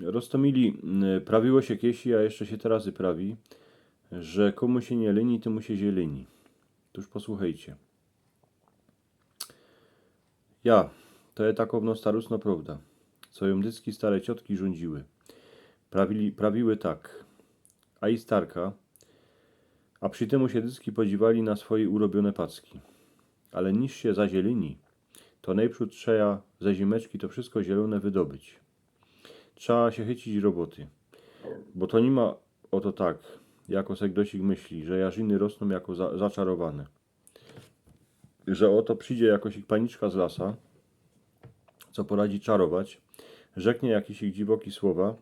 Rostomili, y, prawiło się kiesi, a jeszcze się teraz prawi, że komu się nie leni, temu się zieleni. Tuż posłuchajcie. Ja, to je takowno starusno prawda, co ją dycki stare ciotki rządziły. Prawili, prawiły tak, a i starka, a przy temu się dycki podziwali na swoje urobione packi. Ale niż się zazieleni, to najprzód trzeba ze zimeczki to wszystko zielone wydobyć. Trzeba się chycić roboty, bo to nie ma oto tak, jako segdosik myśli, że jarzyny rosną jako za, zaczarowane. Że oto przyjdzie jakoś ich paniczka z lasa, co poradzi czarować, rzeknie jakiś ich dziwoki słowa,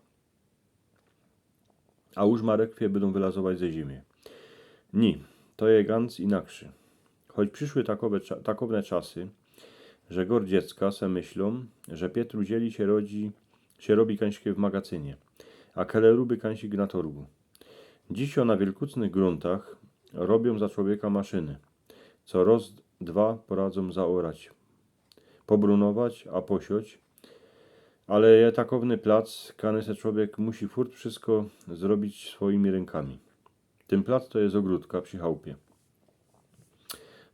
a już marekwie będą wylazować ze ziemi. Ni, to je ganz inakszy. Choć przyszły takowe, takowne czasy, że gor dziecka se myślą, że Pietru dzieli się rodzi, się robi kańskie w magazynie, a keleruby kańsik na torgu. Dziś na wielkucnych gruntach robią za człowieka maszyny, co roz dwa poradzą zaorać, pobrunować, a posiąć, ale je takowny plac, kany se człowiek musi furt wszystko zrobić swoimi rękami. Ten plac to jest ogródka przy chałupie.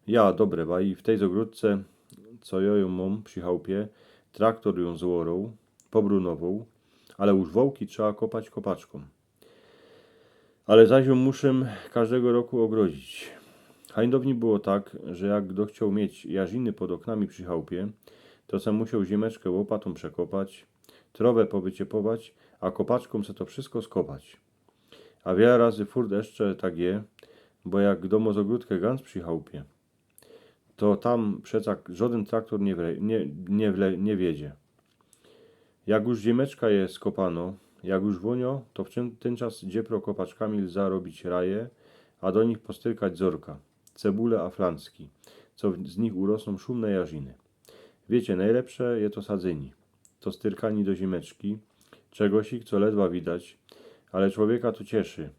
Ja, dobre, ba i w tej ogródce, co ją mam przy chałupie, traktor ją złorą, pobrunował, ale już wołki trzeba kopać kopaczką. Ale zaś ją muszę każdego roku ogrodzić. Hańdowni było tak, że jak kto chciał mieć jarziny pod oknami przy chałupie, to sam musiał ziemeczkę łopatą przekopać, trowę powyciepować, a kopaczką se to wszystko skopać. A wiele razy furt jeszcze tak je, bo jak domo z ogródkę gans przy chałupie, to tam przecak żaden traktor nie, wle, nie, nie, wle, nie wiedzie. Jak już ziemeczka je skopano, jak już wonio, to w ten czas dziepro kopaczkami lza robić raje, a do nich postyrkać zorka, cebule a flancki, co z nich urosną szumne jarziny. Wiecie, najlepsze je to sadzeni, to styrkani do ziemeczki, czegosik, co ledwa widać, ale człowieka to cieszy,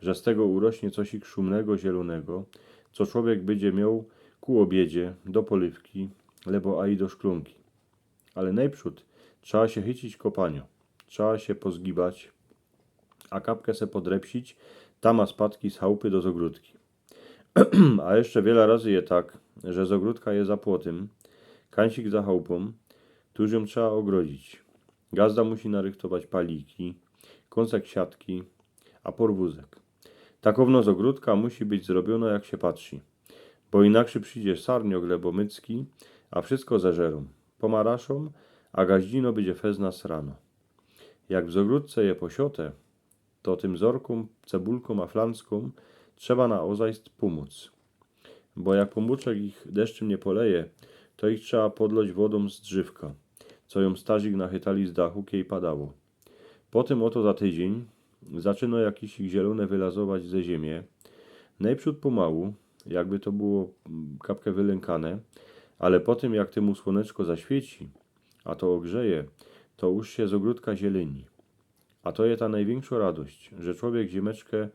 że z tego urośnie cosik szumnego, zielonego, co człowiek będzie miał ku obiedzie, do polywki, lebo a i do szklunki. Ale najprzód trzeba się chycić kopanio, trzeba się pozgibać, a kapkę se podrepsić, tama spadki z chałupy do zogródki. a jeszcze wiele razy je tak, że z ogródka je za płotem, kańsik za chałupą, tuż ją trzeba ogrodzić. Gazda musi narychtować paliki, kąsek siatki, a porwózek. Takowno z ogródka musi być zrobione jak się patrzy, bo inaczej przyjdzie sarniok lebomycki, a wszystko zeżerą, pomaraszą, a gaździno będzie fezna srano. Jak w ogródce je posiotę, to tym zorkom, cebulkom a flanskom trzeba na ozajst pomóc. Bo jak pomóczek ich deszczem nie poleje, to ich trzeba podlać wodą z drzewka, co ją starzik nachytali z dachu, kiej padało. Potem oto za tydzień zaczyna jakieś ich zielone wylazować ze ziemię. Najprzód pomału, jakby to było mm, kapkę wylękane, ale potem jak temu słoneczko zaświeci, a to ogrzeje, to już się z ogródka zieleni. A to jest ta największa radość, że człowiek ziemeczkę,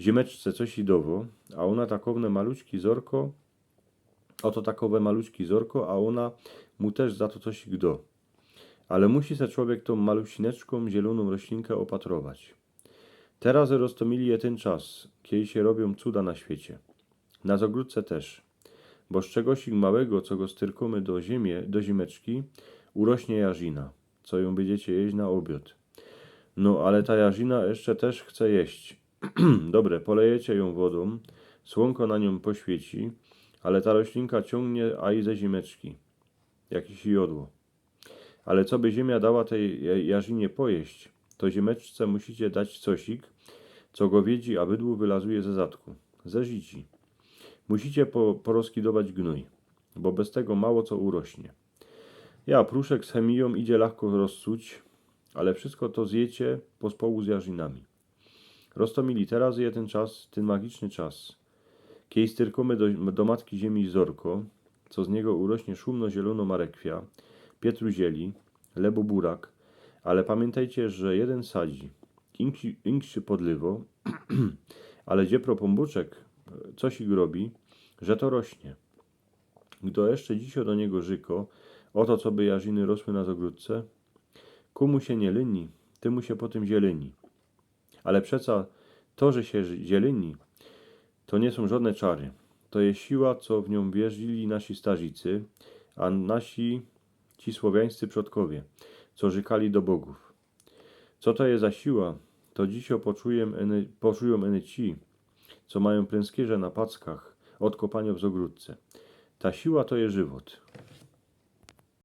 ziemeczce coś idowo, a ona takowne maluczki zorko, oto takowe maluczki zorko, a ona mu też za to coś gdo. Ale musi se człowiek tą malusineczką zieloną roślinkę opatrować. Teraz roztomili je ten czas, kiedy się robią cuda na świecie. Na zogródce też. Bo z czegosik małego, co go styrkamy do ziemię, do zimeczki, urośnie jarzina, co ją będziecie jeść na obiad. No, ale ta jarzina jeszcze też chce jeść. Dobre, polejecie ją wodą, słonko na nią poświeci, ale ta roślinka ciągnie, a i ze zimeczki. Jakieś jodło. Ale co by ziemia dała tej ja- jarzynie pojeść, to ziemeczce musicie dać cosik, co go wiedzi, a bydłu wylazuje ze zadku, ze życi. Musicie po, porozkidować gnój, bo bez tego mało co urośnie. Ja, pruszek z chemią idzie łatwo rozsuć, ale wszystko to zjecie pospołu z jarzynami. Roztomili teraz je ten czas, ten magiczny czas. Kiedy styrkomy do, do matki ziemi zorko, co z niego urośnie szumno-zielono marekwia, pietruzieli, lebo burak, ale pamiętajcie, że jeden sadzi, inksi, inksi podlywo, ale gdzie propombuczek coś ich robi, że to rośnie. Gdy jeszcze dzisiaj do niego żyko, oto co by jarziny rosły na zogródce, kumu się nie lyni, ty mu się po tym zieleni. Ale przeca to, że się zieleni, to nie są żadne czary. To jest siła, co w nią wierzyli nasi starzicy, a nasi ci słowiańscy przodkowie, co rzekali do bogów. Co to jest za siła, to eny, poczują eny ci, co mają pręskierze na packach od kopania w zogródce. Ta siła to jest żywot.